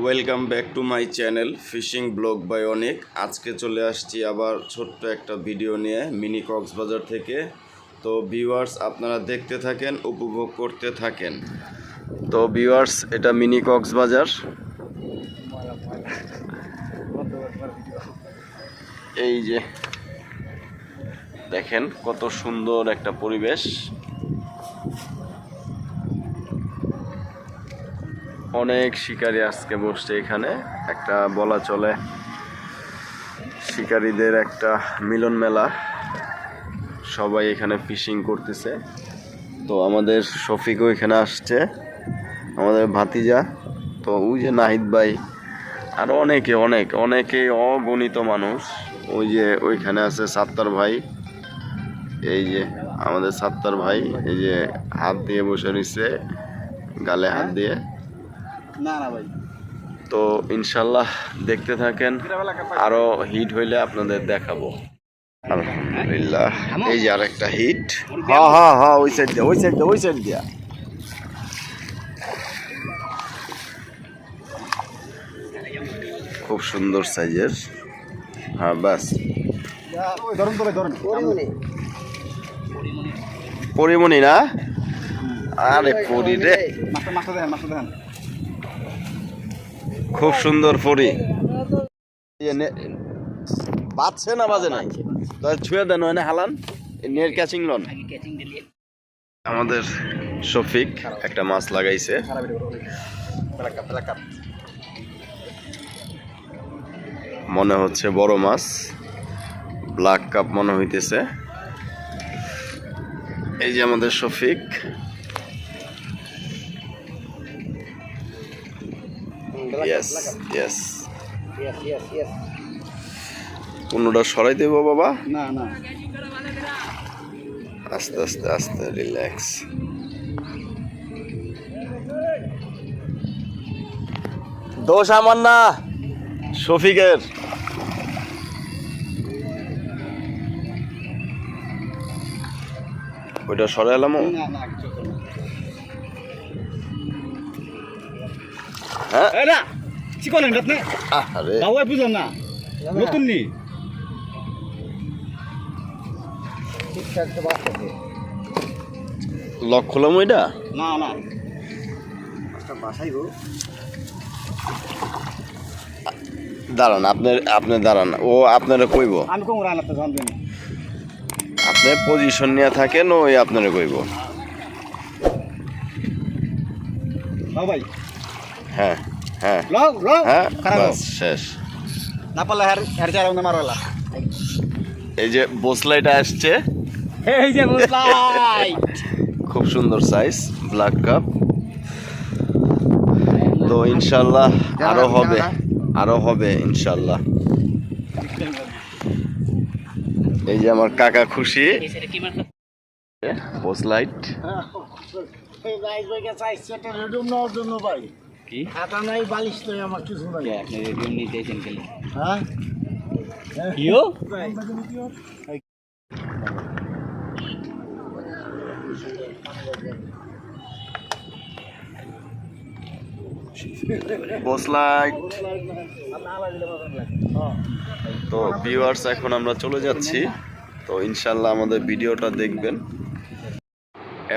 Welcome back to my channel fishing blog by অনেক আজকে চলে আসছি আবার ছোট্ট একটা ভিডিও নিয়ে মিনি কক্সবাজার থেকে। তো ভিউয়ার্স আপনারা দেখতে থাকেন, উপভোগ করতে থাকেন। তো ভিউয়ার্স এটা মিনি কক্সবাজার এই যে, দেখেন কত সুন্দর একটা পরিবেশ। অনেক শিকারি আজকে বসছে এখানে। একটা বলা চলে শিকারীদের একটা মিলন মেলা। সবাই এখানে ফিশিং করতেছে। তো আমাদের শফিকও এখানে আসছে, আমাদের ভাতিজা। তো ওই যে নাহিদ ভাই আরও অনেকে, অনেক, অনেকে অগণিত মানুষ। ওই যে ওইখানে আছে সাত্তার ভাই, এই যে আমাদের সাত্তার ভাই, এই যে হাত দিয়ে বসে রয়েছে গালে হাত দিয়ে। না না ভাই। তো ইনশাল্লাহ দেখতে থাকেন আরও হিট হইলে আপনাদের দেখাবো। আলহামদুলিল্লাহ এই যে আরেকটা হিট হ্যাঁ হ্যাঁ হ্যাঁ ওই সাইড দিয়া ওই সাইড দিয়া ওই সাইড দিয়া। খুব সুন্দর সাইজের। হ্যাঁ বাস ধরুন পরিমণি। না? আরে পরি রে। মাছটা দেখেন মাছটা দেখেন। খুব সুন্দর পরি বাজছে না বাজে নাই? তো ছুঁয়ে দেন এনে হালান। Net catching loan. আমাদের শফিক একটা মাছ লাগাইছে। মনে হচ্ছে বড় মাছ। ব্ল্যাক কাপ মনে হইতেছে। এই যে আমাদের শফিক। ইয়েস ইয়েস কোনোটা সরাই দেবো বাবা? না না। আস্তে আস্তে আস্তে রিল্যাক্স দোষ আমার না। শফিকের। ওইটা সরে এলাম না না হ্যাঁ। এ না চিকন আপনি? আরে বাবু বুঝলাম না। নতুন নি? লক খোলাম ওইটা? না না। বাসাই গো দাঁড়ান আপনার আপনি দাঁড়ান। ও আপনারা কইব। আমি কোন রান্না তো জানবেন আপনি পজিশন নিয়ে থাকেন ওই আপনারা কইব। ভাই হ্যাঁ হ্যাঁ লও লও হ্যাঁ বাস শেষ না পারলে হের হের চার না মারলা এই যে বোসলাইটা আসছে এই যে বুঝলাই খুব সুন্দর সাইজ ব্ল্যাক কাপ তো ইনশাল্লাহ আরও হবে আরও হবে ইনশাল্লাহ এই যে আমার কাকা খুশি বোসলাইট গাইস ভাই কাছে আইছে একটা রেডিয়াম নেওয়ার জন্য ভাই কি? খাতা নাই বালিশ নাই আমার কিছু নাই। আপনি নিতেছেন খালি। হ্যাঁ? কিও? বোসলাইট তো ভিউয়ার্স এখন আমরা চলে যাচ্ছি। তো ইনশাল্লাহ আমাদের ভিডিওটা দেখবেন।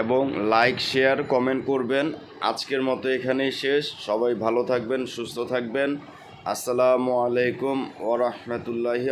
এবং লাইক শেয়ার কমেন্ট করবেন। আজকের মতো এখানেই শেষ। সবাই ভালো থাকবেন, সুস্থ থাকবেন। আসসালামু আলাইকুম ওরহমতুল্লাহি